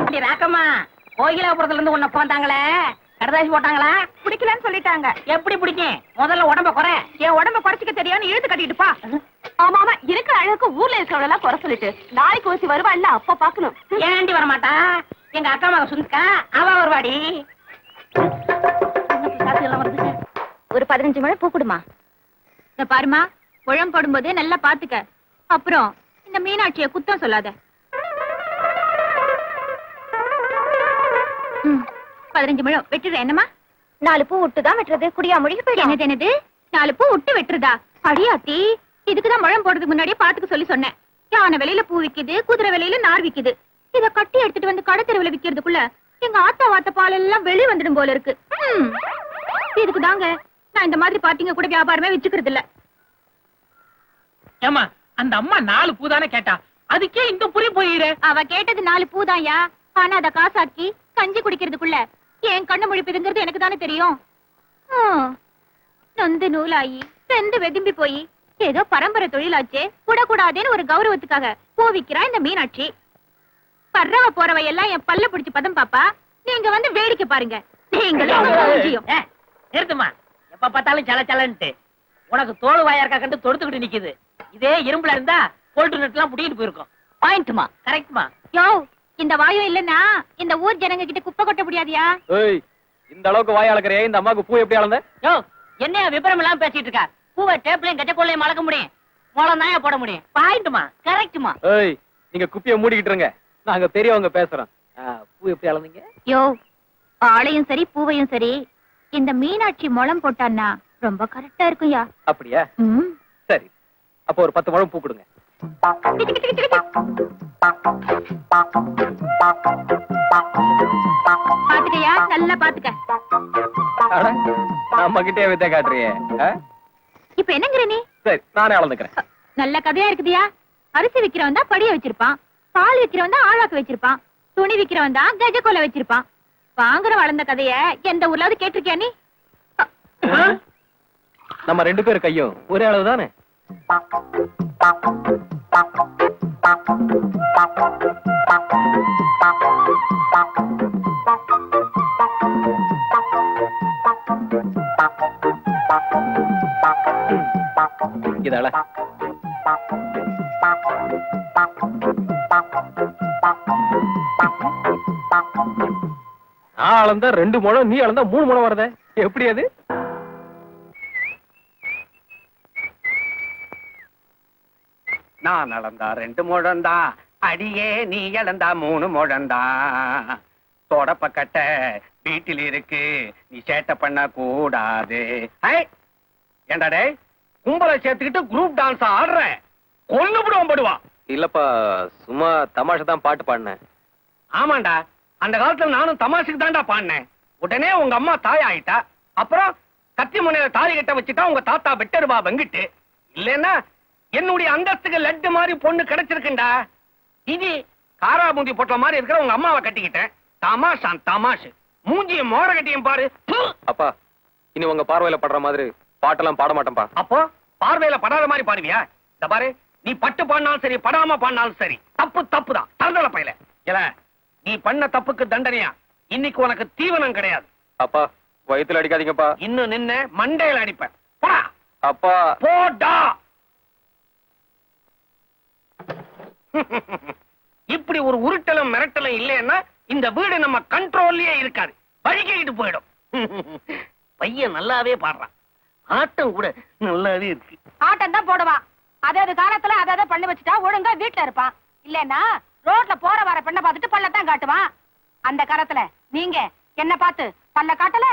இங்க கோயிலாபுரத்துல இருந்து உன்னை போந்தாங்களே. கடதாசி போட்டாங்களா? பிடிக்கலன்னு சொல்லிட்டாங்க. எப்படி பிடிக்கும் முதல்ல உடம்ப குறை. என் உடம்ப குறைச்சிக்க தெரியாம இழுத்து கட்டிட்டு பா. ஆமா ஆமா. இருக்கிற அழகுக்கு ஊர்ல இருக்கிறவங்க எல்லாம் குறை சொல்லிட்டு நாளைக்கு ஓசி வருவா இல்ல அப்ப பாக்கணும் ஏன்டி வர மாட்டா எங்க அக்கா மக சுந்தா அவ வருவாடி. ஒரு பதினஞ்சு மழை பூ கொடுமா. இந்த பாருமா உழம் போடும்போது நல்லா பாத்துக்க அப்புறம் இந்த மீனாட்சிய குத்தம் சொல்லாத. ம், பதினஞ்சு முழம் வெட்டுற என்னமா நாலு பூ விட்டு தான் வெட்டுறது? குடியா முடிக்க போயிடும். என்னது என்னது? நாலு பூ விட்டு வெட்டுறதா? அடியாத்தி இதுக்குதான் முழம் போடுறதுக்கு முன்னாடியே பாத்துக்க சொல்லி சொன்னேன். யானை விலையில பூ விக்குது குதிரை விலையில நார் விக்குது. இத கட்டி எடுத்துட்டு வந்து கடை தெருவுல விக்கிறதுக்குள்ள எங்க ஆத்தா வாத்த பால் எல்லாம் வெளிய வந்துடும் போல இருக்கு. இதுக்கு தாங்க நான் இந்த மாதிரி பாத்தீங்க கூட வியாபாரமே வச்சுக்கிறது இல்ல ஏமா அந்த அம்மா நாலு பூதானே கேட்டா? அதுக்கே இந்த புரி போயிரு. அவ கேட்டது நாலு பூதாயா ஆனா அத காசாக்கி கஞ்சி குடிக்கிறதுக்குள்ள ஏன் கண்ணு முழிப்புதுங்கிறது எனக்கு தானே தெரியும். நொந்து நூலாயி செந்து வெதும்பி போய் ஏதோ பரம்பரை தொழிலாச்சே கூடாதேன்னு ஒரு கௌரவத்துக்காக பூவிக்கிறா இந்த மீனாட்சி. பர்றவ போறவ எல்லாம் என் பல்ல பிடிச்சு பதம் பாப்பா. நீங்க வந்து வேடிக்கை பாருங்க. நீங்களும் உங்க மூஞ்சியும். ஏ, நிறுத்துமா எப்ப பார்த்தாலும் சல சலன்ட்டு. உனக்கு தோல் வாயா இருக்கா கண்டு தொடுத்துக்கிட்டு நிக்குது. இதே இரும்புல இருந்தா போல்ட்டு எல்லாம் புடிக்கிட்டு போயிருக்கும். பாயிண்ட்மா கரெக்ட்மா யோ இந்த வாயும் இல்லன்னா இந்த ஊர் ஜனங்க கிட்ட குப்பை கொட்ட முடியாதியா? ஏய் இந்த அளவுக்கு வாய் அளக்குறே இந்த அம்மாக்கு பூ எப்படி அளந்த? யோ என்னைய விபரம் எல்லாம் பேசிட்டு இருக்கா? பூவை டேப்லயும் கட்ட கொள்ளையும் மறக்க முடியும். மூலம் தான் போட முடியும். பாயிண்ட்மா கரெக்ட்மா ஏய் நீங்க குப்பிய மூடிக்கிட்டு இருங்க. நாங்க பெரியவங்க பேசுறோம் பூ எப்படி அளந்தீங்க? யோ ஆளையும் சரி பூவையும் சரி. இந்த மீனாட்சி முளம் போட்டான்னா ரொம்ப கரெக்டா இருக்கும்யா. அப்படியா? ம். சரி. அப்போ ஒரு பத்து முழம் பூ கொடுங்க. பாத்துக்கயா? நல்லா பாத்துக்க. அட, நம்ம கிட்டே வித்த காட்டுறியே. ஆ? இப்ப என்னங்கிற நீ? சரி நானே அளந்துக்கிறேன். நல்ல கதையா இருக்குதியா? அரிசி விக்கிறவன் தான் படிய வச்சிருப்பான். பால் விக்கிறவன் தான் ஆளாக்கு வச்சிருப்பான். துணி விக்கிறவன் தான் கஜ கொலை வச்சிருப்பான். வாங்குற வளர்ந்த கதைய எந்த ஊர்லாவது கேட்டிருக்கியா நீ? நம்ம ரெண்டு பேரும் கையும் ஒரே அளவு தானே இதால. நான் அளந்தா ரெண்டு முழம் நீ அளந்தா மூணு முழம் வருதே. எப்படி அது? நான் அளந்தா ரெண்டு முழந்தா அடியே நீ இழந்தா மூணு முழந்தா. தொடப்பக்கட்ட வீட்டில் இருக்கு நீ சேட்டை பண்ண கூடாது. ஐ, ஏண்டா டேய் கும்பலை சேர்த்துக்கிட்டு குரூப் டான்ஸ் ஆடுற? கொல்லு விடுவான் படுவா. இல்லப்பா சும்மா தமாஷா தான் பாட்டு பாடினேன். ஆமாண்டா அந்த காலத்துல நானும் தமாஷுக்கு தான்டா பாடினேன். உடனே உங்க அம்மா தாய் ஆயிட்டா அப்புறம் கத்தி முனையில தாலி கட்ட வச்சுட்டா உங்க தாத்தா வெட்டருவா வெங்கிட்டு. இல்லைன்னா என்னுடைய அந்தஸ்துக்கு லட்டு மாதிரி பொண்ணு கிடைச்சிருக்குண்டா. இது காரா மூஞ்சி போட்ட மாதிரி இருக்கிற உங்க அம்மாவை கட்டிக்கிட்டேன். தமாஷான் தமாஷு. மூஞ்சிய மோர கட்டியும் பாரு. ப்பு! அப்பா இனி உங்க பார்வையில படுற மாதிரி பாட்டெல்லாம் பாட மாட்டேன்ப்பா. அப்போ பார்வையில படாத மாதிரி பாடுவியா? இந்த பாரு நீ பட்டு பாடினாலும் சரி படாம பாடினாலும் சரி தப்பு தப்பு தான் தந்தல பையல. இல்ல நீ பண்ண தப்புக்கு தண்டனையா? இன்னைக்கு உனக்கு தீவனம் கிடையாது. அப்பா வயித்துல அடிக்காதீங்கப்பா. இன்னும் நின்ன மண்டையில அடிப்பேன். அப்பா. போடா. இப்படி ஒரு உருட்டலும் மிரட்டலும் இல்லைன்னா இந்த வீடு நம்ம கண்ட்ரோல்லயே இருக்காது. வழிகிட்டு போயிடும். பையன் நல்லாவே பாடுறான். ஆட்டம் கூட நல்லாவே இருக்கு. ஆட்டம் தான் போடுவான் அதாவது காலத்துல அதை பண்ணி வச்சுட்டா ஒழுங்கா வீட்டுல இருப்பான். இல்லன்னா ரோட்ல போற வர பெண்ணை பார்த்துட்டு பல்லத்தான் காட்டுவான். அந்த காலத்துல நீங்க என்ன பார்த்து பல்ல காட்டல?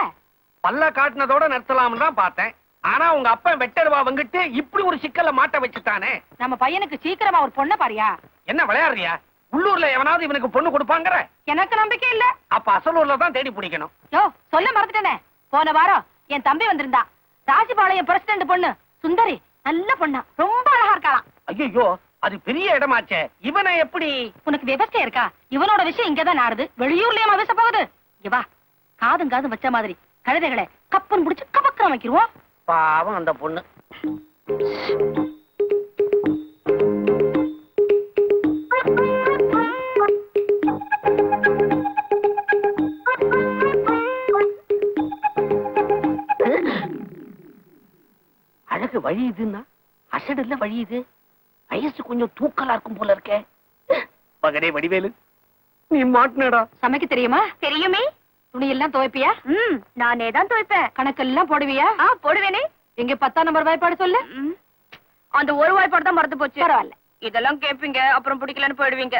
பல்ல காட்டினதோட நிறுத்தலாம்னு தான் பார்த்தேன். ஆனா உங்க அப்பா வெட்டருவா வந்துட்டு இப்படி ஒரு சிக்கல்ல மாட்ட வச்சுட்டானே. நம்ம பையனுக்கு சீக்கிரமா ஒரு பொண்ணை பாரியா? என்ன விளையாடுறியா? உள்ளூர்ல எவனாவது இவனுக்கு பொண்ணு கொடுப்பாங்கற? எனக்கு நம்பிக்கை இல்ல. அப்ப அசலூர்ல தான் தேடி பிடிக்கணும். யோ சொல்ல மறந்துட்டேனே. போன வாரம் என் தம்பி வந்திருந்தா. ராஜபாளையம் பிரசிடண்ட் பொண்ணு சுந்தரி நல்ல பொண்ணா. ரொம்ப அழகா இருக்காளாம் ஐயோ அது பெரிய இடமாச்சே. இவனை எப்படி? உனக்கு விவசாயம் இருக்கா? இவனோட விஷயம் இங்கதான் நாடுது. வெளியூர்லயும் பேச போகுது இங்க வா. காதும் காதும் வச்ச மாதிரி கழுதைகளை கப்பன் புடிச்சு கபக்கம் வைக்கிருவோம். பாவம் அந்த பொண்ணு. அழகு வழியுதுன்னா அசடுல வழியுது? வயசு கொஞ்சம் தூக்கலா இருக்கும் போல இருக்கே. மகனே வடிவேலு நீ மாட்டினடா. சமைக்க தெரியுமா? தெரியுமே. துணி எல்லாம் துவைப்பியா? ம் நானே தான் துவைப்பேன். கணக்கெல்லாம் போடுவியா? ஆ போடுவேனே. எங்க பத்தாம் நம்பர் வாய்ப்பாடு சொல்லு. அந்த ஒரு வாய்ப்பாடு தான் மறந்து போச்சு. பரவாயில்ல. இதெல்லாம் கேப்பீங்க அப்புறம் பிடிக்கலன்னு போயிடுவீங்க.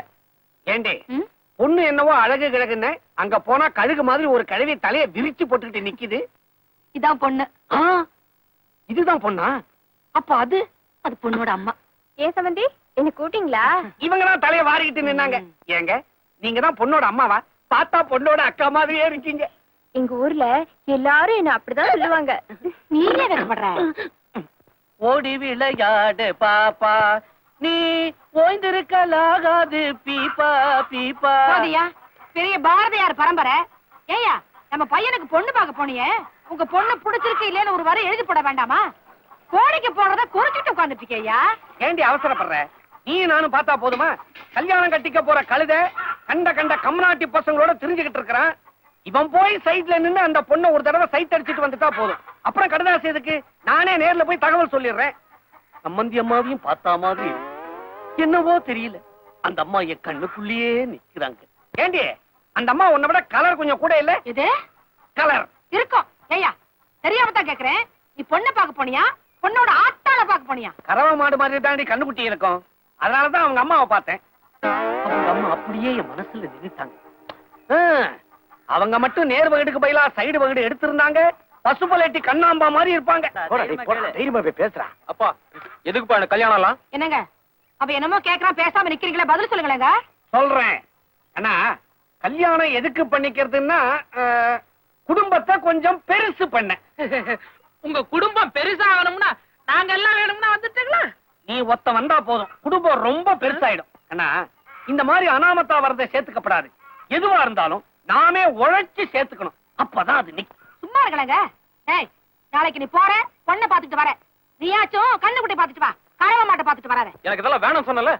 ஏண்டே? பொண்ணு என்னவோ அழகு கிழக்குன்னு அங்க போனா கழுகு மாதிரி ஒரு கழுவி தலைய விரிச்சு போட்டுக்கிட்டு நிக்குது. இதான் பொண்ணு. ஆ, இதுதான் பொண்ணா? அப்ப அது அது பொண்ணோட அம்மா. ஏன் சம்பந்தி என்ன கூட்டிங்களா? இவங்க தான் தலைய வாரிக்கிட்டு நின்னாங்க. ஏங்க நீங்க தான் பொண்ணோட அம்மாவா? பார்த்தா பொண்ணோட அக்கா மாதிரியே இருக்கீங்க. எங்க ஊர்ல எல்லாரும் என்ன அப்படிதான் சொல்லுவாங்க. நீங்களே வெக்கப்படுற. ஓடி விளையாடு பாப்பா. நீ ஓய்ந்திருக்கலாகாது பீப்பா பீப்பா. போதியா பெரிய பாரதியார் பரம்பரை. ஏயா நம்ம பையனுக்கு பொண்ணு பார்க்க போனியே. உங்க பொண்ணு பிடிச்சிருக்கு இல்லைன்னு ஒரு வரை எழுதி போட வேண்டாமா? கோழிக்கு போடுறத குறிச்சிட்டு உட்கார்ந்துட்டு இருக்கியா ஏண்டி அவசரப்படுற? நீ நானும் பார்த்தா போதுமா? கல்யாணம் கட்டிக்க போற கழுத கண்ட கண்ட கம்நாட்டி பசங்களோட தெரிஞ்சுக்கிட்டு இருக்கிறான். இவன் போய் சைட்ல நின்னு அந்த பொண்ணை ஒரு தடவை சைட் அடிச்சிட்டு வந்துட்டா போதும். அப்புறம் கடுதாசி எதுக்கு? நானே நேர்ல போய் தகவல் சொல்லிடுறேன். சம்பந்தி அம்மாவையும் பார்த்தா மாதிரி. என்னவோ தெரியல. அந்த அம்மா என் கண்ணுக்குள்ளேயே நிக்கிறாங்க ஏண்டி அந்த அம்மா உன்னை விட கலர் கொஞ்சம் கூட இல்ல? இது கலர் இருக்கும். ஏயா தெரியாம தான் கேக்குறேன். நீ பொண்ணை பார்க்க போனியா? பொண்ணோட ஆத்தாள பார்க்க போனியா? கறவை மாடு மாதிரி தாண்டி கண்ணுக்குட்டி இருக்கும் அதனாலதான் அவங்க அம்மாவை பார்த்தேன். அவங்க அம்மா அப்படியே என் மனசுல நின்னுட்டாங்க. ஆ, அவங்க மட்டும் நேர் வகுடுக்கு பதிலா சைடு வகுடு எடுத்திருந்தாங்க. பசுபலேட்டி கண்ணாம்பா மாதிரி இருப்பாங்க. தைரியமா போய் பேசுறா அப்பா எதுக்குப்பா எனக்கு கல்யாணம் எல்லாம்? என்னங்க? அப்ப என்னமோ கேக்குறான் பேசாம நிக்கிறீங்களே பதில் சொல்லுங்களேங்க. சொல்றேன். அண்ணா கல்யாணம் எதுக்கு பண்ணிக்கிறதுன்னா குடும்பத்தை கொஞ்சம் பெருசு பண்ண உங்க குடும்பம் பெருசாகணும்னா நாங்க எல்லாம் வேணும்னா வந்துட்டுங்களா? நீ ஒத்த வந்தா போதும். குடும்பம் ரொம்ப பெருசாயிடும். அண்ணா இந்த மாதிரி அனாமத்தா வரதை சேர்த்துக்கப்படாது. எதுவா இருந்தாலும் நாமே உழைச்சு சேர்த்துக்கணும். அப்பதான் அது நிக்கும். சும்மா இருக்கலங்க. ஏய் நாளைக்கு நீ போற பொண்ணை பாத்துட்டு வர. நீயாச்சும் கண்ணுக்குட்டி பாத்துட்டு வா. கறவை மாட்டை பாத்துட்டு வராத. எனக்கு இதெல்லாம் வேணாம் சொன்னல.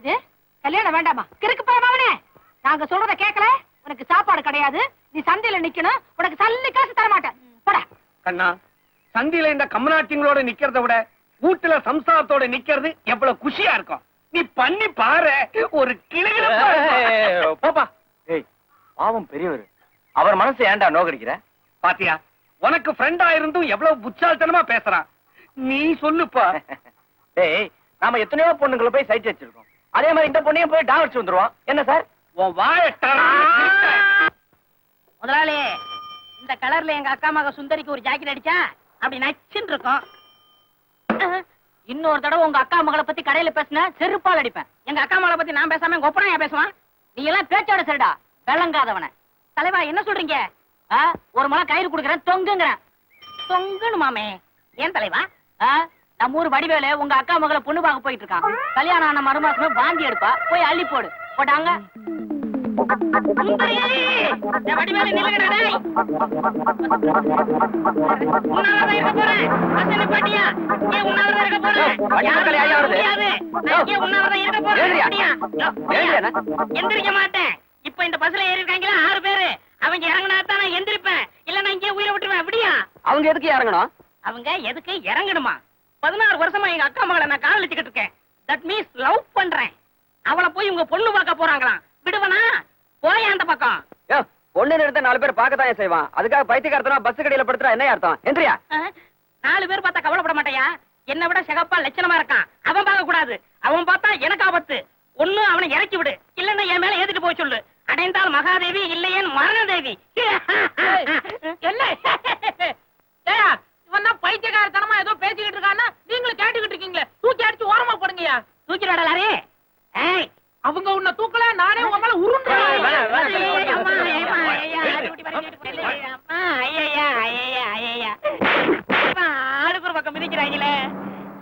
இது? கல்யாணம் வேண்டாமா? கிறுக்கு போயமாவனே நாங்க சொல்றத கேட்கல உனக்கு சாப்பாடு கிடையாது. நீ சந்தையில நிக்கணும். உனக்கு சல்லி காசு தர மாட்டேன் போடா. கண்ணா சந்தியில இந்த கம்நாட்டிங்களோட நிக்கிறத விட வீட்டுல சம்சாரத்தோட நிக்கிறது எவ்வளவு குஷியா இருக்கும். நீ பண்ணி பாரு. ஒரு கிளுகிழ பாப்பா. ஏய் பாவம் பெரியவர். அவர் மனசு ஏன்டா நோக்கடிக்கிற பாத்தியா உனக்கு ஃப்ரெண்டா இருந்தும் எவ்வளவு புச்சால்தனமா பேசுறான். நீ சொல்லுப்பா. ஏய் நாம எத்தனையோ பொண்ணுங்களை போய் சைட் வச்சிருக்கோம். அதே மாதிரி இந்த பொண்ணையும் போய் டாவடிச்சு வந்துருவோம். என்ன சார்? உன் வாயட்டான முதலாளி இந்த கலர்ல எங்க அக்கா மக சுந்தரிக்கு ஒரு ஜாக்கெட் அடிச்சா அப்படி நச்சுன்னு இருக்கும். இன்னொரு தடவை உங்க அக்கா மகளை பத்தி கடையில பேசின செருப்பால் அடிப்பேன். எங்க அக்கா மகளை பத்தி நான் பேசாம எங்க ஏன் பேசுவான்? நீ எல்லாம் பேச்சோட சரிடா. விளங்காதவன. தலைவா என்ன சொல்றீங்க? ஒரு மலை கயிறு கொடுக்குறேன் தொங்குங்கிறேன். தொங்குன்னு மாமே. ஏன் தலைவா? நம்ம ஊர் வடிவேலு உங்க அக்கா மகளை பொண்ணு பார்க்க போயிட்டு இருக்கான். கல்யாணம் ஆன மறுமாசமே வாந்தி எடுப்பா. போய் அள்ளி போடு. போட்டாங்க? போறேன். இருக்க போறேன்? எந்திரிக்க மாட்டேன் இப்ப இந்த பஸ்ல ஏறி இருக்காங்களா ஆறு பேரு அவங்க இறங்கினா தான் நான் எந்திரிப்பேன் இல்ல நான் இங்கே உயிரை விட்டுருவேன் அப்படியா அவங்க எதுக்கு இறங்கணும் அவங்க எதுக்கு இறங்கணுமா பதினாறு வருஷமா எங்க அக்கா மகளை நான் காதலிச்சுக்கிட்டு இருக்கேன் தட் மீன்ஸ் லவ் பண்றேன் அவளை போய் உங்க பொண்ணு பார்க்க போறாங்களாம் விடுவனா போய் அந்த பக்கம்? பொண்ணு நிறுத்த நாலு பேர் பார்க்கத்தான் செய்வான். அதுக்காக பைத்தியக்காரத்தனா பஸ் கடையில படுத்துறா என்ன அர்த்தம்? எந்திரியா. நாலு பேர் பார்த்தா கவலைப்பட மாட்டாயா? என்னை விட சிகப்பா லட்சணமா இருக்கான் அவன் பார்க்க கூடாது அவன் பார்த்தா எனக்கு ஆபத்து. ஒண்ணு அவனை இறக்கி விடு. இல்லன்னா என் மேல ஏத்திட்டு போய் சொல்லு. அடைந்தால் மகாதேவி இல்லையேன் மரணதேவி. என்ன? ஏயா இவன் தான் பைத்தியக்காரத்தனமா ஏதோ பேசிக்கிட்டு இருக்கான்னா நீங்களும் கேட்டுக்கிட்டு இருக்கீங்களே. தூக்கி அடிச்சு ஓரமா போடுங்கயா தூக்கிடாடலாரே ஏய் அவங்க உன்னை தூக்கல நானே உங்க மேல ஆளுக்கு ஒரு பக்கம் மிதிக்கிறாங்களே.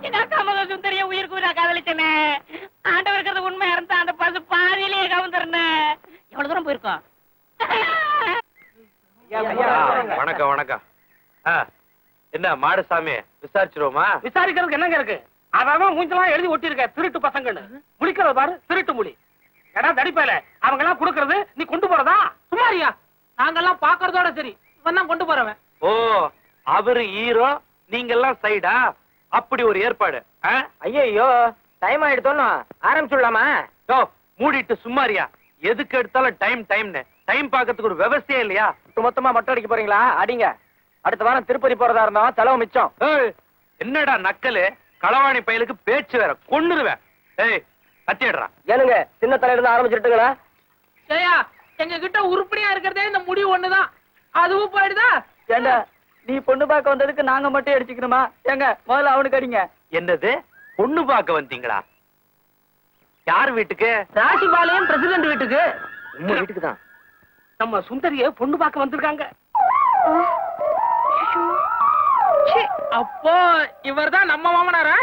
என் அக்கா சுந்தரிய உயிருக்கு உயிரா காதலிச்சேனே. ஆண்டவர் இருக்கிறது உண்மை இருந்தா அந்த பசு பாதியிலேயே கவுந்துருனே. எவ்வளவு தூரம் போயிருக்கோம்? வணக்கம் வணக்கம். என்ன மாடசாமி விசாரிச்சிருவோமா? விசாரிக்கிறதுக்கு என்னங்க இருக்கு? அவன் மூஞ்செல்லாம் எழுதி ஒட்டியிருக்க திருட்டு பசங்கன்னு. முழிக்கிறது பாரு திருட்டு முடி எடா தடிப்பையில அவங்க எல்லாம் கொடுக்கறது நீ கொண்டு போறதா? சும்மாரியா நாங்கெல்லாம் பாக்குறதோட சரி. இவன் தான் கொண்டு போறவன். ஓ அவரு ஹீரோ நீங்க எல்லாம் சைடா? அப்படி ஒரு ஏற்பாடு? ஐயோ டைம் ஆயிடுத்தோன்னு ஆரம்பிச்சுடலாமா? யோ, மூடிட்டு சும்மாரியா எதுக்கு எடுத்தாலும் டைம் டைம்னு டைம் பார்க்கறதுக்கு ஒரு விவசாயம் இல்லையா? மொத்தமா மொட்டை அடிக்க போறீங்களா? அடிங்க. அடுத்த வாரம் திருப்பதி போறதா இருந்தோம் செலவு மிச்சம். ஏய், என்னடா நக்கலு? களவாணி பயலுக்கு பேச்சு வேற கொன்னுருவேன். ஏய் கத்திடுறான் ஏனுங்க சின்ன தலையில இருந்து ஆரம்பிச்சுட்டுங்களா சரியா எங்க கிட்ட உருப்படியா இருக்கிறதே இந்த முடி ஒண்ணுதான். அதுவும் போயிடுதா? ஏண்டா நீ பொண்ணு பார்க்க வந்ததுக்கு நாங்க மட்டும் அடிச்சுக்கணுமா? ஏங்க முதல்ல அவனுக்கு அடிங்க. என்னது? பொண்ணு பார்க்க வந்தீங்களா? யார் வீட்டுக்கு? ராசிபாளையம் பிரசிடண்ட் வீட்டுக்கு. உங்க வீட்டுக்கு தான். நம்ம சுந்தரிய பொண்ணு பார்க்க வந்திருக்காங்க. அப்போ இவர்தான் நம்ம மாமனாரா?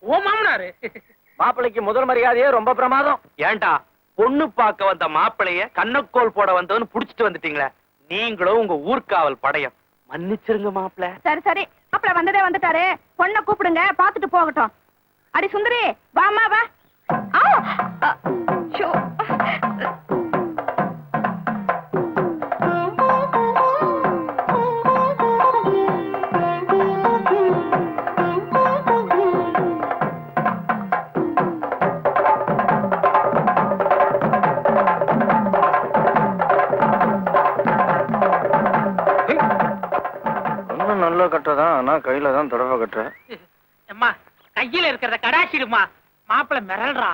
ஓ மாமனாரு. மாப்பிள்ளைக்கு முதல் மரியாதையே ரொம்ப பிரமாதம். ஏன்டா பொண்ணு பார்க்க வந்த மாப்பிளைய கண்ணக்கோல் போட வந்தவன்னு புடிச்சிட்டு வந்துட்டீங்களே. நீங்களும் உங்க ஊர்காவல் படையம். மன்னிச்சிருங்க மாப்பிள. சரி சரி. மாப்பிள வந்ததே வந்துட்டாரு. பொண்ணை கூப்பிடுங்க பாத்துட்டு போகட்டும். அடி சுந்தரி வாமா வா. ஆ! ஷோ. இன்னும் நல்லா ஆனா கையில தான் தொடர்பு கட்டுற அம்மா கையில இருக்கிறத கடாச்சிடுமா மாப்பிள மிரள்றா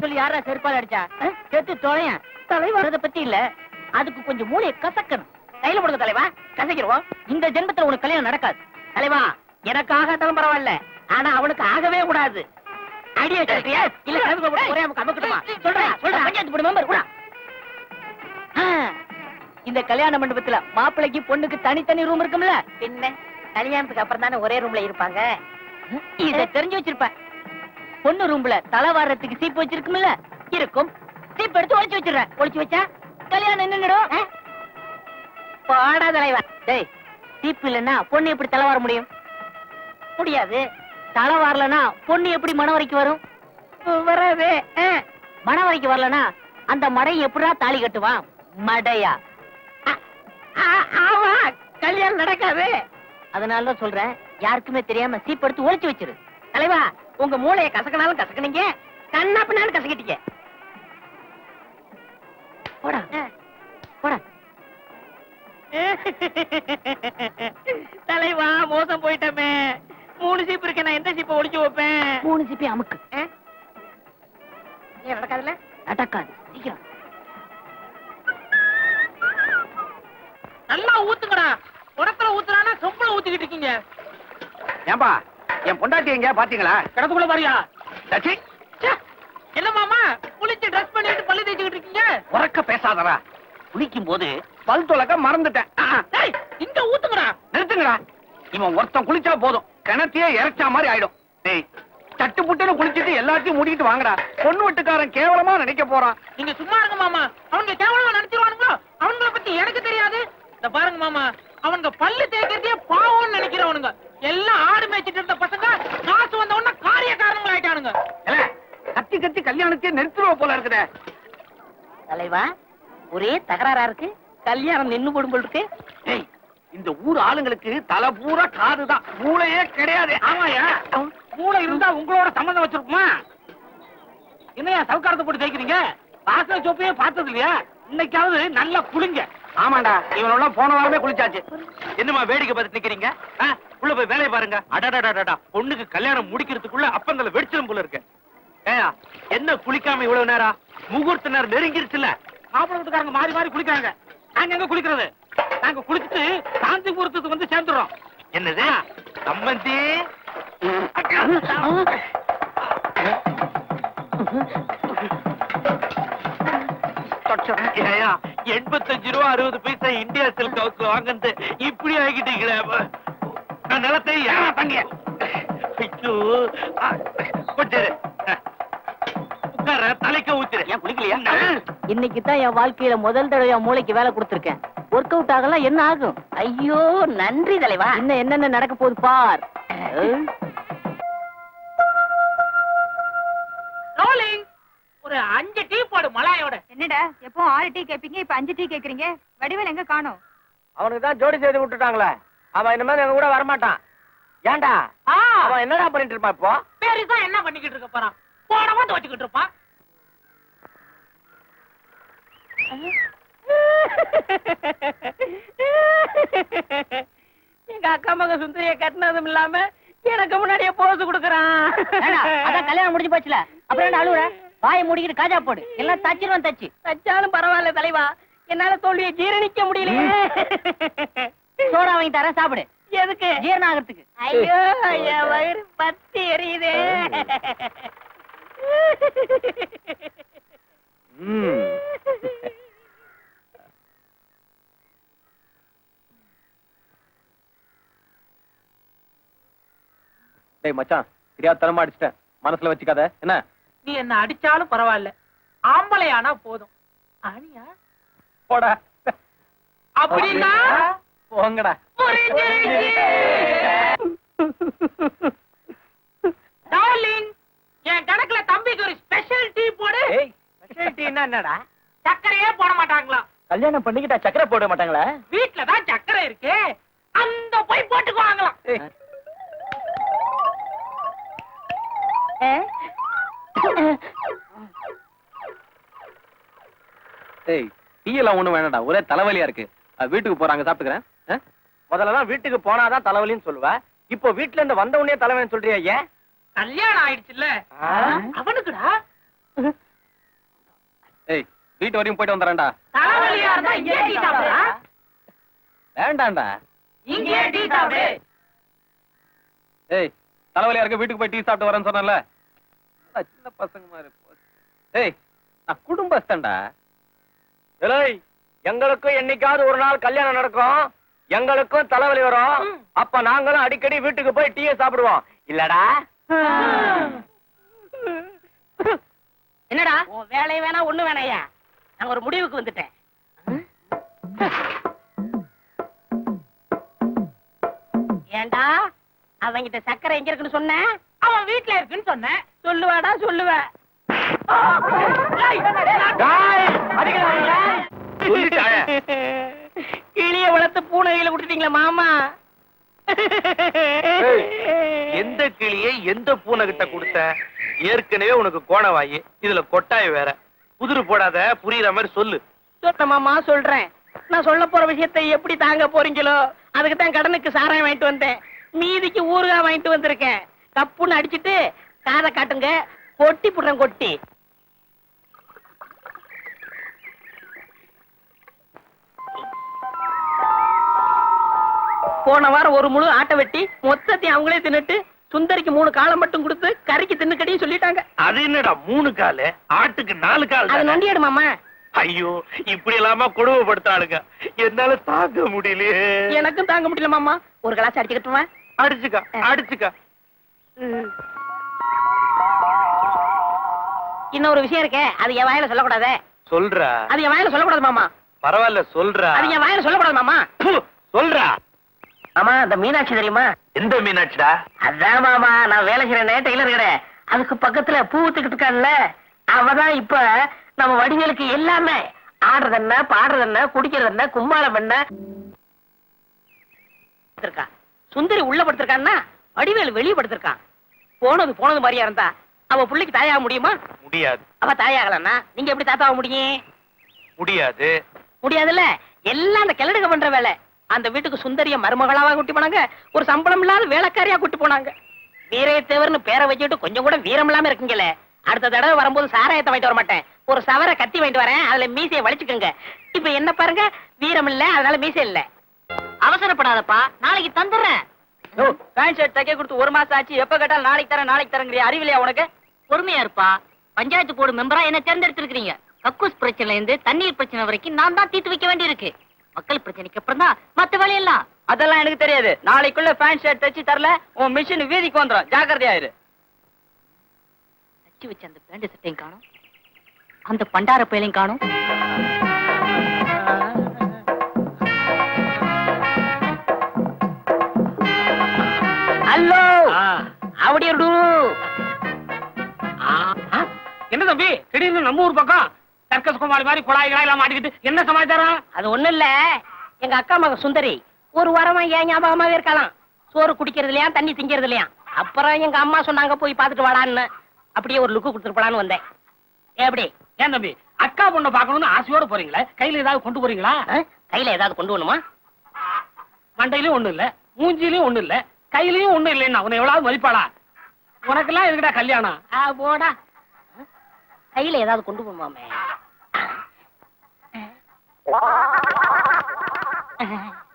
சொல்லி யாரா செருப்பால் அடிச்சா செத்து தொலையன் தலைவரத பத்தி இல்ல அதுக்கு கொஞ்சம் மூளையை கசக்கணும் கையில கொடுங்க தலைவா கசக்கிடுவோம் இந்த ஜென்மத்துல உனக்கு கல்யாணம் நடக்காது தலைவா எனக்கு ஆகாட்டாலும் பரவாயில்ல ஆனா அவனுக்கு ஆகவே கூடாது ஐடியா சொல்றியா இல்ல கலந்து கூட ஒரே அமுக்கு அமுக்கட்டுமா சொல்றா சொல்றா பஞ்சாயத்து போடு மெம்பர் கூட இந்த கல்யாண மண்டபத்துல மாப்பிள்ளைக்கு பொண்ணுக்கு தனித்தனி ரூம் இருக்கும்ல? பின்ன? கல்யாணத்துக்கு அப்புறம் தானே ஒரே ரூம்ல இருப்பாங்க? இத தெரிஞ்சு வச்சிருப்பேன். பொண்ணு ரூம்ல தலை வாரத்துக்கு சீப்பு வச்சிருக்கும்ல? இருக்கும். சீப் எடுத்து ஒளிச்சு வச்சிடுறேன். ஒளிச்சு வச்சா கல்யாணம் நின்னுடும் பாடா தலைவா. டேய் சீப்பு இல்லைன்னா பொண்ணு எப்படி தலை வார முடியும்? முடியாது. தலை வாரலனா பொண்ணு எப்படி மணவரைக்கு வரும்? வராது. மணவரைக்கு வரலனா அந்த மடை எப்படிடா தாலி கட்டுவான்? மடையா? ஆமா கல்யாணம் நடக்காது. அதனால தான் சொல்றேன் யாருக்குமே தெரியாம சீப் எடுத்து ஒளிச்சு வச்சிரு. தலைவா உங்க மூளைய கசக்கினாலும் கசக்குனீங்க கண்ணா பின்னாலும் கசக்கிட்டீங்க. போடா போடா. தலைவா மோசம் போயிட்டமே. மூணு சீப்பு இருக்கு நான் எந்த சீப்பை ஒளிச்சு வைப்பேன்? மூணு சீப்பை அமுக்கு. ஏன் நடக்காதுல்ல? நடக்காது. சீக்கிரம். நல்லா ஊத்துங்கடா. உடத்துல ஊத்துறானா சொம்புல ஊத்திக்கிட்டு இருக்கீங்க. ஏன்பா என் பொண்டாட்டி எங்க பாத்தீங்களா? கிடத்துக்குள்ள பாரியா. தச்சி ச்சே, என்ன மாமா குளிச்சு ட்ரெஸ் பண்ணிட்டு பல்லு தேய்ச்சிக்கிட்டு இருக்கீங்க? உறக்க பேசாதடா. குளிக்கும் போது பல் துலக்க மறந்துட்டேன். இங்க ஊத்துங்கடா. நிறுத்துங்கடா. இவன் ஒருத்தன் குளிச்சா போதும். கிணத்தையே இறைச்சா மாதிரி ஆயிடும். டேய் தட்டு புட்டுன்னு குளிச்சிட்டு எல்லாத்தையும் மூடிட்டு வாங்கடா. பொண்ணு வீட்டுக்காரன் கேவலமா நினைக்க போறான். நீங்க சும்மா இருங்க மாமா. அவனுங்க கேவலமா நினைச்சிருவானுங்களோ? அவங்கள பத்தி எனக்கு தெரியாது. இந்த பாருங்க மாமா அவனுங்க பல்லு தேய்க்கிறதே பாவம்னு நினைக்கிறவனுங்க. எல்லாம் ஆடு மேய்ச்சிட்டு இருந்த பசங்க காசு வந்த உடனே காரியக்காரங்கள் ஆயிட்டானுங்க. ஏல, கத்தி கத்தி கல்யாணத்தையே நிறுத்துருவ போல இருக்குதே. தலைவா ஒரே தகராறா இருக்கு? கல்யாணம் நின்னு போடும் போல் இருக்கு. டேய் இந்த ஊர் ஆளுங்களுக்கு தலை பூரா காதுதான் மூளையே கிடையாது. ஆமாயா? மூளை இருந்தா உங்களோட சம்மந்தம் வச்சிருக்குமா? என்னையா சவுக்காரத்தை போட்டு தேய்க்கிறீங்க? வாசன சோப்பையே பார்த்தது இல்லையா இன்னைக்காவது நல்லா குளிங்க. ஆமாடா இவனோட போன வாரமே குளிச்சாச்சு. என்னமா வேடிக்கை பார்த்து நிக்கிறீங்க? உள்ள போய் வேலையை பாருங்க. அடடடடடா பொண்ணுக்கு கல்யாணம் முடிக்கிறதுக்குள்ள அப்பந்தல வெடிச்சிடும் போல இருக்கு. ஏயா என்ன குளிக்காம இவ்வளவு நேரம் முகூர்த்த நேரம் நெருங்கிருச்சுல மாப்பிள்ளை வீட்டுக்காரங்க மாறி மாறி குளிக்கிறாங்க. நாங்க எங்க குளிக்கிறது? நாங்க குளிச்சுட்டு சாந்தி முகூர்த்தத்துக்கு வந்து சேர்ந்துடுறோம். என்னது? சம்பந்தி? ஏயா எண்பத்தஞ்சு ரூபா அறுபது பைசா இந்தியா சில்க் ஹவுஸ்ல வாங்குறது இப்படி ஆகிட்டீங்களே நான் நிலத்தை ஏன் தங்க ஐயோ ஆ, கொஞ்சம் இரு. உட்கார தலைக்க ஊத்துரு. ஏன் குளிக்கலையா? இன்னைக்கு தான் என் வாழ்க்கையில முதல் தடவை என் மூளைக்கு வேலை கொடுத்திருக்கேன். ஒர்க் அவுட் ஆகலாம் என்ன ஆகும்? ஐயோ நன்றி தலைவா. இன்னும் என்னென்ன நடக்க போகுது பார். ரோலிங் ஒரு அஞ்சு டீ போடு மலாயோட. என்னடா எப்போ ஆறு டீ கேப்பீங்க இப்ப அஞ்சு டீ கேக்குறீங்க? வடிவேல் எங்க காணோம்? அவனுக்கு தான் ஜோடி செய்து விட்டுட்டாங்களே. அவன் இந்த மாதிரி எங்க கூட வரமாட்டான். ஏன்டா? ஆ. அவன் என்னடா பண்ணிட்டு இருப்பான் இப்போ? பெருசா என்ன பண்ணிக்கிட்டு இருக்க போறான்? போனமா துவச்சுக்கிட்டு இருப்பான். எங்க அக்கா மக சுந்தரிய கட்டினதும் இல்லாம எனக்கு முன்னாடியே போஸ் கொடுக்கறான். அதான் கல்யாணம் முடிஞ்சு போச்சுல. அப்புறம் என்ன அழுவுற? வாயை மூடிக்கிட்டு காஜா போடு. எல்லாம் தச்சிருவான் தச்சு. தச்சாலும் பரவாயில்ல தலைவா. என்னால தோல்வியை ஜீரணிக்க முடியல சோடா வாங்கி தரேன் சாப்பிடு. எதுக்கு? ஜீரணம் ஆகிறதுக்கு ஐயோ என் வயிறு பத்தி எரியுதே. டேய் மச்சான் தெரியாத தரமா அடிச்சிட்டேன். மனசுல வச்சுக்காத. என்ன? நீ என்ன அடிச்சாலும் பரவாயில்ல. ஆம்பளையானா போதும். ஆனியா போடா. அப்படின்னா போங்கடா. டார்லிங் என் கணக்குல தம்பிக்கு ஒரு ஸ்பெஷல் டீ போடு. ஏய் ஸ்பெஷாலிட்டி என்னடா? சர்க்கரையே போட மாட்டாங்களா? கல்யாணம் பண்ணிக்கிட்டா சக்கரை போட மாட்டாங்களா? வீட்ல தான் சர்க்கரை இருக்கு. அந்த போய் போட்டுக்குவாங்களாம். ஏய், டீ எல்லாம் ஒண்ணும் வேணாம்டா. ஒரே தலைவலியா இருக்கு. வீட்டுக்கு போறாங்க சாப்பிட்டுக்கிறேன். முதல்ல வீட்டுக்கு போனாதான் தலைவலின்னு சொல்லுவ. இப்போ வீட்டுல இருந்து வந்த உடனே தலைவலின்னு சொல்றியா ஏன் கல்யாணம் ஆயிடுச்சுல்ல. அவனுக்குடா. ஏய் வீட்டு வரையும் போயிட்டு வந்துடுறேன்டா. தலைவலியா இருந்தா இங்கே டீ சாப்பிடுறா. வேண்டாம்டா. இங்கே டீ சாப்பிடு. ஏய் தலைவலியா இருக்கு வீட்டுக்கு போய் டீ சாப்பிட்டு வரேன்னு என்னடா சின்ன பசங்க மாதிரி. ஏய் நான் குடும்பஸ்தன்டா. ஏய் எங்களுக்கும் என்னைக்காவது ஒரு நாள் கல்யாணம் நடக்கும். எங்களுக்கும் தலைவலி வரும். அப்ப நாங்களும் அடிக்கடி வீட்டுக்கு போய் டீயை சாப்பிடுவோம். இல்லடா. என்னடா? உன் வேலையை வேணா ஒண்ணு வேணாயா நான் ஒரு முடிவுக்கு வந்துட்டேன். ஏண்டா? அவங்கிட்ட சக்கரை எங்க இருக்குன்னு சொன்ன? அவன் வீட்ல இருக்குன்னு சொன்னேன். சொல்லுவாடா சொல்லுவ. சொல்லிட்டாயே. கிளிய வளர்த்து பூனை கையில கொடுத்துட்டீங்களா மாமா எந்த கிளியை எந்த பூனை கிட்ட கொடுத்த? ஏற்கனவே உனக்கு கோணவாயி. இதுல கொட்டாய் வேற. புதிரு போடாத புரியுற மாதிரி சொல்லு. மாமா சொல்றேன். நான் சொல்ல போற விஷயத்தை எப்படி தாங்க போறீங்களோ அதுக்கு தான் கடனுக்கு சாராயம் வாங்கிட்டு வந்தேன். மீதிக்கு ஊறுகாய் வாங்கிட்டு வந்திருக்கேன். கப்புன்னு அடிச்சிட்டு காதை காட்டுங்க. கொட்டி புடுறேன் கொட்டி. போன வாரம் ஒரு முழு ஆட்டை வெட்டி மொத்தத்தையும் அவங்களே தின்னுட்டு சுந்தரிக்கு மூணு காலம் மட்டும் கொடுத்து கறிக்கு தின்னுக்கடியும் சொல்லிட்டாங்க. அது என்னடா மூணு காலு ஆட்டுக்கு நாலு கால் அது? நொண்டியாடு மாமா. ஐயோ இப்படி இல்லாம கொடுமைப்படுத்தாளுங்க என்னால தாங்க முடியலையே. எனக்கும் தாங்க முடியல மாமா. ஒரு கிளாஸ் அடிச்சுக்கிட்டுமா? அடிச்சுக்கா அடிச்சுக்கா. இன்னொரு விஷயம் இருக்கே. அது என் வாயில சொல்லக்கூடாதே. சொல்றா. அது என் வாயில சொல்லக்கூடாது மாமா. பரவாயில்ல சொல்றா. அது என் வாயில சொல்லக்கூடாது மாமா. சொல்றா. ஆமா அந்த மீனாட்சி தெரியுமா? எந்த மீனாட்சிடா? அதான் மாமா. நான் வேலை செய்யறேன் டெய்லர் கடை. அதுக்கு பக்கத்துல பூ வித்துக்கிட்டு இருக்கான்ல. அவதான் இப்ப நம்ம வடிவேலுக்கு எல்லாமே. ஆடுறது என்ன பாடுறது என்ன குடிக்கிறது என்ன? கும்மாளம் என்ன. சுந்தரி உள்ள படுத்திருக்கான்னா வடிவேலு வெளிய படுத்திருக்கான் போனது போனது மாதிரியா இருந்தா அவ புள்ளைக்கு தாயாக முடியுமா? முடியாது. அவ தாயாகலன்னா நீங்க எப்படி தாத்தாக முடியும்? முடியாது. முடியாதுல்ல? எல்லாம் அந்த கிழடுக பண்ற வேலை. அந்த வீட்டுக்கு சுந்தரிய மருமகளாவா கூட்டி போனாங்க. ஒரு சம்பளம் இல்லாத வேலைக்காரியா கூட்டி போனாங்க. வீரத்தேவர்னு பேரை வச்சுட்டு கொஞ்சம் கூட வீரம் இல்லாம இருக்கீங்களே. அடுத்த தடவை வரும்போது சாராயத்தை வாங்கிட்டு வர மாட்டேன் ஒரு சவர கத்தி வாங்கிட்டு வரேன். அதுல மீசையை வலிச்சுக்கோங்க. இப்ப என்ன பாருங்க? வீரம் இல்ல அதனால மீசை இல்ல. அவசரப்படாதப்பா. நாளைக்கு தந்துடுறேன். பேண்ட் ஷர்ட் தைக்க கொடுத்து ஒரு மாசம் ஆச்சு. எப்ப கேட்டாலும் நாளைக்கு தரேன் நாளைக்கு தரேங்கிறிய அறிவிலையா உனக்கு? பொறுமையா இருப்பா. பஞ்சாயத்து போர்டு மெம்பரா என்ன தேர்ந்தெடுத்திருக்கீங்க கக்கூஸ் பிரச்சனைல இருந்து தண்ணீர் பிரச்சனை வரைக்கும் நான் தான் தீர்த்து வைக்க வேண்டியிருக்கு. மக்கள் பிரச்சனைக்கு அப்புறம் தான் மத்த வேலையெல்லாம். அதெல்லாம் எனக்கு தெரியாது. நாளைக்குள்ள ஃபேன் ஷர்ட் தச்சு தரல. உன் மிஷின் வீதிக்கு வந்துடும் ஜாக்கிரதையா இரு தச்சு வச்ச அந்த பேண்ட் சட்டையும் காணும். அந்த பண்டார பயலையும் காணும். அப்படியே என்ன தம்பி? திடீர்னு நம்ம ஊர் பக்கம் சர்க்கஸ் குமாரி மாதிரி குழாய் கிளாய் எல்லாம் மாட்டிக்கிட்டு என்ன சமாச்சாரம்? அது ஒண்ணு இல்ல. எங்க அக்கா மக சுந்தரி ஒரு வாரமா ஏன் ஞாபகமாவே இருக்கலாம் சோறு குடிக்கிறது இல்லையா தண்ணி திங்கிறது இல்லையா அப்புறம் எங்க அம்மா சொன்னாங்க போய் பாத்துட்டு வாடான்னு. அப்படியே ஒரு லுக்கு கொடுத்துட்டு போலான்னு வந்தேன். எப்படி ஏன் தம்பி? அக்கா பொண்ணை பார்க்கணும்னு ஆசையோட போறீங்களே? கையில ஏதாவது கொண்டு போறீங்களா? கையில ஏதாவது கொண்டு வரணுமா? மண்டையிலயும் ஒண்ணு இல்ல மூஞ்சிலயும் ஒண்ணு இல்ல கையிலயும் ஒண்ணு இல்லைன்னா உன்னை எவ்வளவு மதிப்பாளா? உனக்கெல்லாம் எதுக்குடா கல்யாணம்? போடா. கையில ஏதாவது கொண்டு போமாமே.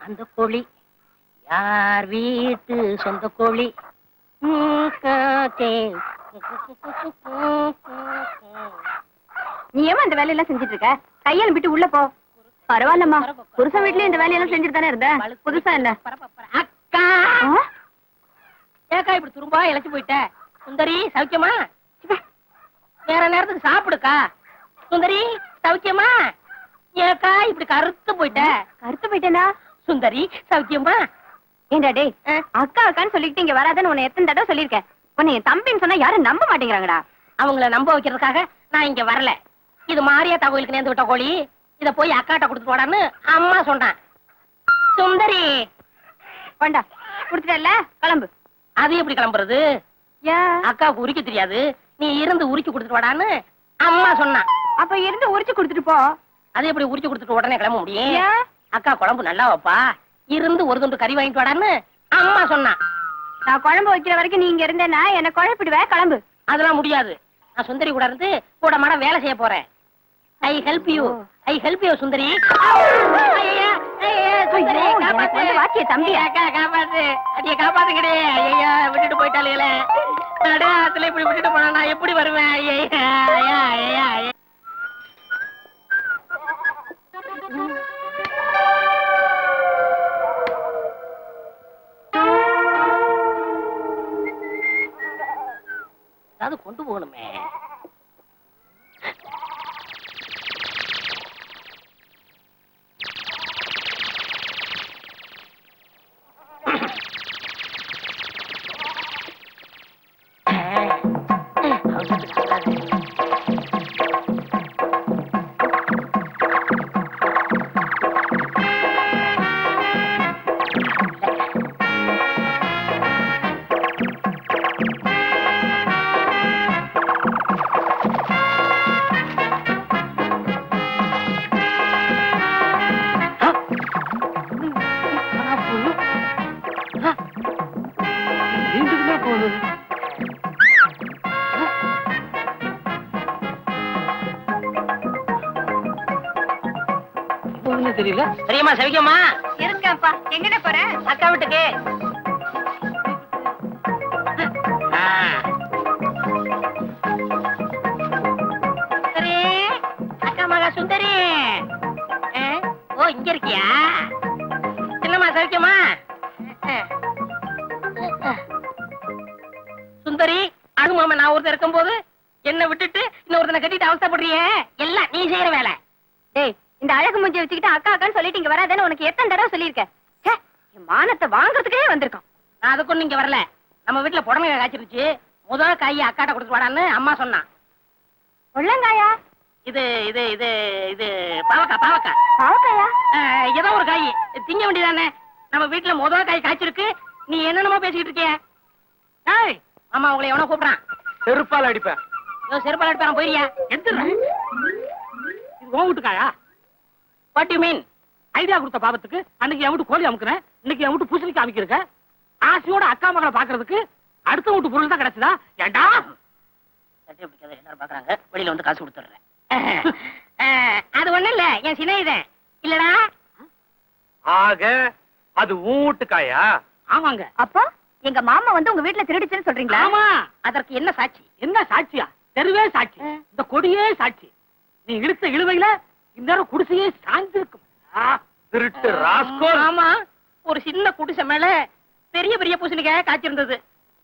அந்த கோழி. யார் வீட்டு சொந்த கோழி. நீ ஏமா இந்த வேலையெல்லாம் செஞ்சுட்டு இருக்க கையால விட்டு உள்ள போ. பரவாயில்லம்மா. புருஷன் வீட்லயும் இந்த வேலையெல்லாம் செஞ்சுட்டு தானே இருந்த? புதுசா என்ன? அக்கா? ஏக்கா இப்படி துரும்பா இழைச்சு போயிட்ட. சுந்தரி சௌக்கியமா? வேற நேரத்துக்கு சாப்பிடுக்கா? சுந்தரி சௌக்கியமா? ஏக்கா இப்படி கருத்து போயிட்ட. கருத்து போயிட்டேனா? சுந்தரி சௌக்கியமா? ஏண்டா டேய்? அக்கா அக்கான்னு சொல்லிட்டு இங்க வராதன்னு உன்னை எத்தனை தடவை சொல்லியிருக்கேன். உன்னை என் தம்பின்னு சொன்னா யாரும் நம்ப மாட்டேங்கிறாங்கடா. அவங்கள நம்ப வைக்கிறதுக்காக நான் இங்க வரல. இது மாரியாத்தா கோயிலுக்கு நேர்ந்து விட்ட கோழி இத போய் அக்காட்ட கொடுத்துட்டு போடான்னு அம்மா சொன்னான். சுந்தரி! வேண்டா குடுத்துட்டல கிளம்பு. அது எப்படி கிளம்புறது? அக்காவுக்கு உரிக்க தெரியாது. நீ இருந்து உரிச்சு கொடுத்துட்டு வாடான்னு அம்மா சொன்னான். அப்ப இருந்து உரிச்சு கொடுத்துட்டு போ. அது எப்படி உரிச்சு கொடுத்துட்டு உடனே கிளம்ப முடியும்? அக்கா குழம்பு நல்லா வைப்பா. இருந்து ஒரு துண்டு கறி வாங்கிட்டு வாடான்னு அம்மா சொன்னான் நான் குழம்பு வைக்கிற வரைக்கும் நீ இங்க இருந்தேன்னா என்ன குழப்பிடுவே? கிளம்பு. அதெல்லாம் முடியாது. நான் சுந்தரி கூட இருந்து கூட மாட வேலை செய்ய போறேன். I help you I help you Sundari. காப்பாத்து. வாக்கிய தம்பி. காப்பாத்து. அடிய காப்பாத்துக்கடே ஐயா விட்டுட்டு போயிட்டாளுங்களே நடாத்துல இப்படி விட்டுட்டு போனா நான் எப்படி வருவேன்? ஐயா ஐயா ஐயா ஐயா ஏதாவது கொண்டு போகணுமே. சவிக்கம்மா. இருக்கேன்ப்பா. எங்கடா போற? அக்கா வீட்டுக்கு. சுந்தரி. அக்கா மகா சுந்தரி? ஓ இங்க இருக்கியா? என்னம்மா சவிக்கம்மா? சுந்தரி அனுமாமா நான் ஒருத்தர் இருக்கும்போது என்ன விட்டுட்டு இன்னொருத்தனை கட்டிட்டு அவஸ்தைப்படுறியே? எல்லாம் நீ செய்யற வேலை. டேய் இந்த அழகு மூஞ்சி வச்சுக்கிட்டு அக்கா அக்கான்னு சொல்லிட்டு இங்க வராதேன்னு உனக்கு எத்தனை தடவை சொல்லியிருக்கேன்? என் மானத்தை வாங்குறதுக்கே வந்திருக்கான். நான் அதுக்கு இங்க வரல. நம்ம வீட்டுல புடலங்க காய்ச்சிருச்சு முதல் காய் அக்காட்ட கொடுத்து வாடான்னு அம்மா சொன்னான். உள்ளங்காயா இது இது இது இது பாவக்கா பாவக்கா. பாவக்காயா? ஏதோ ஒரு காய். திங்க வேண்டியதானே? நம்ம வீட்டுல முதல் காய் காய்ச்சிருக்கு. நீ என்னென்னமோ பேசிக்கிட்டு இருக்கிய? ஏய்! அம்மா உங்களை எவனோ கூப்பிடுறான். செருப்பால் அடிப்பேன். செருப்பால் எடுப்பான் போயிருக்கியா எந்திரா. இது வீட்டுக்காயா? வாட் யூ மீன் ஐடியா கொடுத்த பாவத்துக்கு அன்னைக்கு என் வீட்டு கோழி அமுக்குறேன் இன்னைக்கு என் வீட்டு பூசணிக்கு ஆசையோட அக்கா மகளை பாக்குறதுக்கு அடுத்த வீட்டு பொருள் தான் கிடைச்சதா? ஏண்டா? எல்லாரும் பாக்குறாங்க வெளியில வந்து காசு கொடுத்துட்றேன். அது ஒண்ணு இல்ல. என் சிநேகிதன். இல்லடா. ஆக அது உன் வீட்டுக்காயா? ஆமாங்க. அப்போ எங்க மாமா வந்து உங்க வீட்டுல திருடிச்சுன்னு சொல்றீங்களா? ஆமா. அதற்கு என்ன சாட்சி? என்ன சாட்சியா? தெருவே சாட்சி. இந்த கொடியே சாட்சி. நீ இழுத்த இழுவையில இந்நேரம் குடிசையே சாய்ந்திருக்கும் திருட்டு ராஸ்கோ ஆமா ஒரு சின்ன குடிசை மேல பெரிய பெரிய பூசணிக்காய காய்ச்சிருந்தது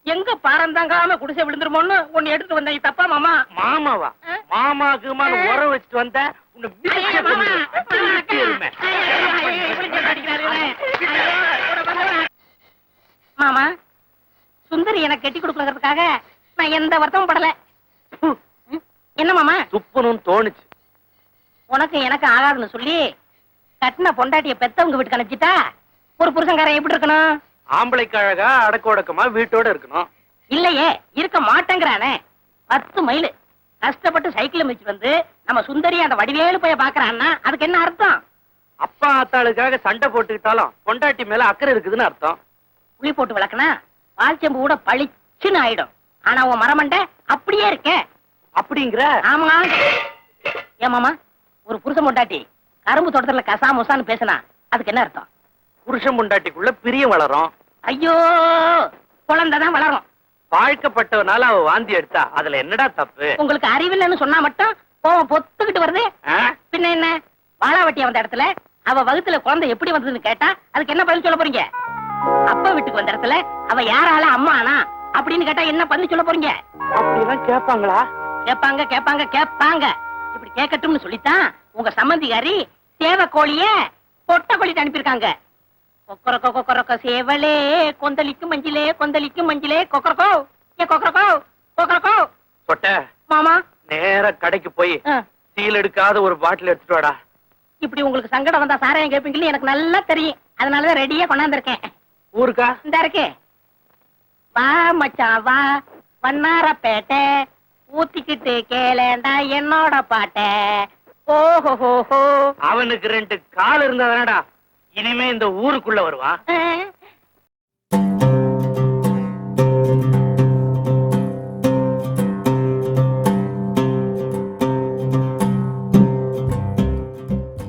எங்க பாரம் தாங்காம குடிசை விழுந்துருமோன்னு ஒன்னு எடுத்து வந்தேன் தப்பா மாமா மாமாவா உரம் வச்சுட்டு வந்த மாமா. வந்தவன். மாமா சுந்தரி எனக்கு கட்டி கொடுக்கறதுக்காக நான் எந்த வருத்தமும் படல என்ன மாமா துப்புனும் தோணுச்சு உனக்கு எனக்கு ஆகாதுன்னு சொல்லி கட்டின பொண்டாட்டிய பெத்தவங்க வீட்டுக்கு அனுப்பிச்சிட்டா? ஒரு புருஷன்காரன் எப்படி இருக்கணும்? ஆம்பளைக்கு அழகா அடக்க ஒடக்கமா வீட்டோட இருக்கணும். இல்லையே இருக்க மாட்டேங்கிறானே. பத்து மைல். கஷ்டப்பட்டு சைக்கிள் மிதிச்சு வந்து நம்ம சுந்தரி அந்த வடிவேலு போய் பாக்குறான்னா அதுக்கு என்ன அர்த்தம்? அப்பா ஆத்தாளுக்காக சண்டை போட்டுக்கிட்டாலும் பொண்டாட்டி மேல அக்கறை இருக்குதுன்னு அர்த்தம். புளி போட்டு விளக்குனா பால் செம்பு கூட பளிச்சுன்னு ஆயிடும். ஆனா உன் மரமண்டை அப்படியே இருக்க. அப்படிங்கிற? ஆமா. ஏன் மாமா? ஒரு புருஷன் பொண்டாட்டி கரும்பு தோட்டத்துல கசா முசான்னு பேசினா அதுக்கு என்ன அர்த்தம்? புருஷன் பொண்டாட்டிக்குள்ள பிரியம் வளரும். ஐயோ குழந்தைதான் வளரும். வாழ்க்கப்பட்டவனால அவ வாந்தி எடுத்தா அதுல என்னடா தப்பு? உங்களுக்கு அறிவில்லைன்னு சொன்னா மட்டும் கோவம் பொத்துக்கிட்டு வருது? பின்ன என்ன? வாழாவட்டி வந்த இடத்துல அவ வகுத்துல குழந்தை எப்படி வந்ததுன்னு கேட்டா அதுக்கு என்ன பதில் சொல்ல போறீங்க? அப்பா வீட்டுக்கு வந்த இடத்துல அவ யாரால அம்மா ஆனா அப்படின்னு கேட்டா என்ன பதில் சொல்ல போறீங்க? அப்படிலாம் கேட்பாங்களா? கேப்பாங்க கேப்பாங்க இப்படி கேட்கட்டும்னு சொல்லித்தான் உங்க சம்மந்திகாரி சேவ கோழிய பொட்ட கோழிட்டு அனுப்பியிருக்காங்க. கொக்கரக்கோ கொக்கரக்கோ சேவலே கொந்தளிக்கும் மஞ்சிலே கொந்தளிக்கும் மஞ்சிலே கொக்கரக்கோ ஏ கொக்கரக்கோ கொக்கரக்கோ. சொட்ட மாமா. நேரா கடைக்கு போய் சீல் எடுக்காத ஒரு பாட்டில் எடுத்துட்டு வாடா. இப்படி உங்களுக்கு சங்கடம் வந்தா சாராயம் கேட்பீங்கன்னு எனக்கு நல்லா தெரியும். அதனாலதான் ரெடியா கொண்டாந்துருக்கேன். ஊருக்கா? இந்த இருக்கு. வா மச்சான் வா. வண்ணாரப்பேட்டை ஊத்திக்கிட்டு கேளேண்டா என்னோட பாட்ட. ஓஹோ ஹோ அவனுக்கு ரெண்டு கால் இருந்தா இனிமே இந்த ஊருக்குள்ள வருவான்